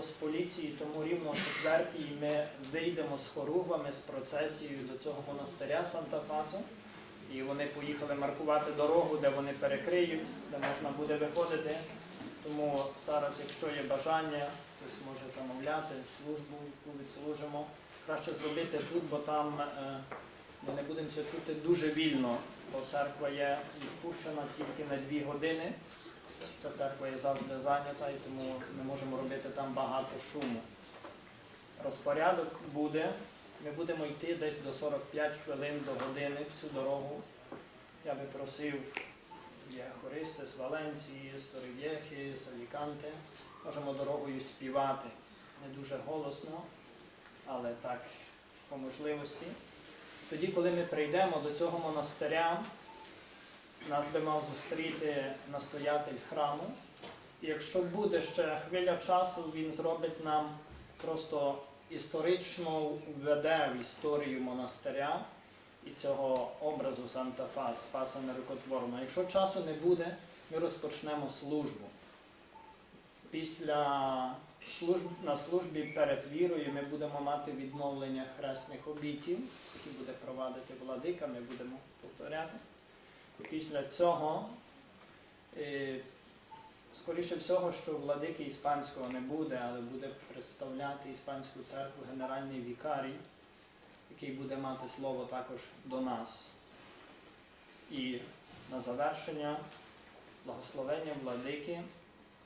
Посполіції, тому рівно о четвертій ми вийдемо з хоругвами, з процесією до цього монастиря Санта-Фасо. І вони поїхали маркувати дорогу, де вони перекриють, де можна буде виходити. Тому зараз, якщо є бажання, хтось може замовляти службу, яку відслужимо. Краще зробити тут, бо там е, ми не будемо чути дуже вільно, бо церква є відпущена тільки на дві години. Ця церква є завжди зайнята, і тому не можемо робити там багато шуму. Розпорядок буде. Ми будемо йти десь до 45 хвилин до години всю дорогу. Я би просив, є хористи з Валенції, з Торрев'єхи, з Аліканте. Можемо дорогою співати. Не дуже голосно, але так по можливості. Тоді, коли ми прийдемо до цього монастиря, нас би мав зустріти настоятель храму. І якщо буде ще хвиля часу, він зробить нам просто історично введе в історію монастиря і цього образу Санта-Фа, Спаса Нерукотворного. Якщо часу не буде, ми розпочнемо службу. Після служб, на службі перед вірою ми будемо мати відновлення хресних обітів, які буде провадити владика, ми будемо повторяти. Після цього, е, скоріше всього, що владики іспанського не буде, але буде представляти іспанську церкву генеральний вікарій, який буде мати слово також до нас. І на завершення благословення владики.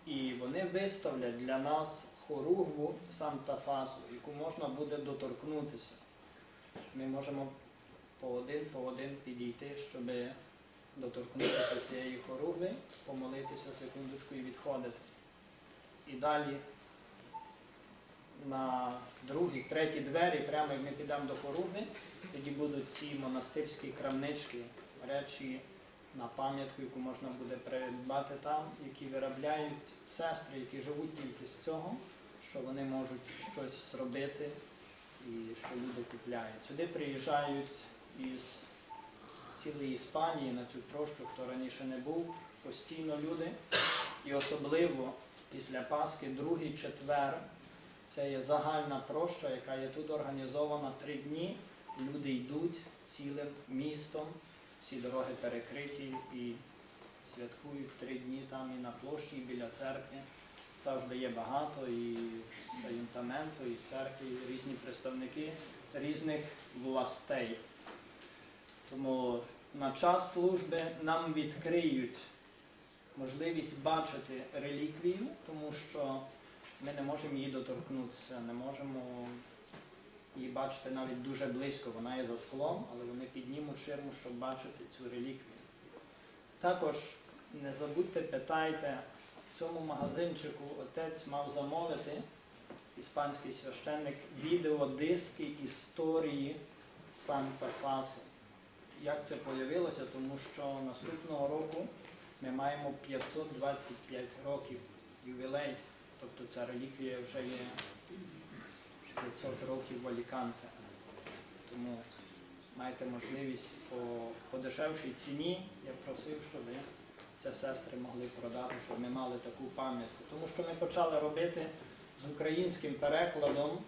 І вони виставлять для нас хоругву Санта-Фасу, яку можна буде доторкнутися. Ми можемо по один по один підійти, щоб доторкнутися цієї хоругви, помолитися секундочку і відходити. І далі на другі, треті двері, прямо як ми підемо до хоругви, тоді будуть ці монастирські крамнички, речі на пам'ятку, яку можна буде придбати там, які виробляють сестри, які живуть тільки з цього, що вони можуть щось зробити і що люди купляють. Сюди приїжджають із цілої Іспанії на цю прощу, хто раніше не був, постійно люди. І особливо після Пасхи, другий четвер, це є загальна проща, яка є тут організована три дні. Люди йдуть цілим містом, всі дороги перекриті і святкують три дні там і на площі, і біля церкви. Завжди є багато і з аюнтаменту, і з церкви, і різні представники різних властей. Тому на час служби нам відкриють можливість бачити реліквію, тому що ми не можемо її доторкнутися, не можемо її бачити навіть дуже близько. Вона є за склом, але вони піднімуть ширму, щоб бачити цю реліквію. Також не забудьте, питайте, в цьому магазинчику отець мав замовити, іспанський священник, відеодиски історії Санта-Фасу. Як це появилося? Тому що наступного року ми маємо 525 років ювілей, тобто ця реліквія вже є 500 років в Аліканте. Тому маєте можливість по, по дешевшій ціні. Я просив, щоб це сестри могли продати, щоб ми мали таку пам'ятку. Тому що ми почали робити з українським перекладом,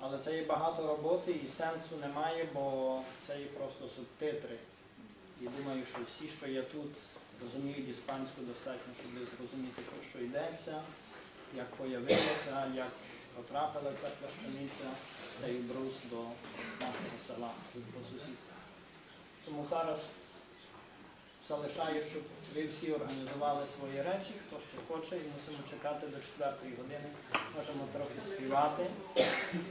але це є багато роботи і сенсу немає, бо це є просто субтитри. І думаю, що всі, що є тут, розуміють іспанську достатньо, щоб зрозуміти, про що йдеться, як появилося, як потрапила ця плащаниця, цей брус до нашого села тут по сусідству. Тому зараз залишаю, щоб ви всі організували свої речі, хто що хоче, і мусимо чекати до 4 години. Можемо трохи співати.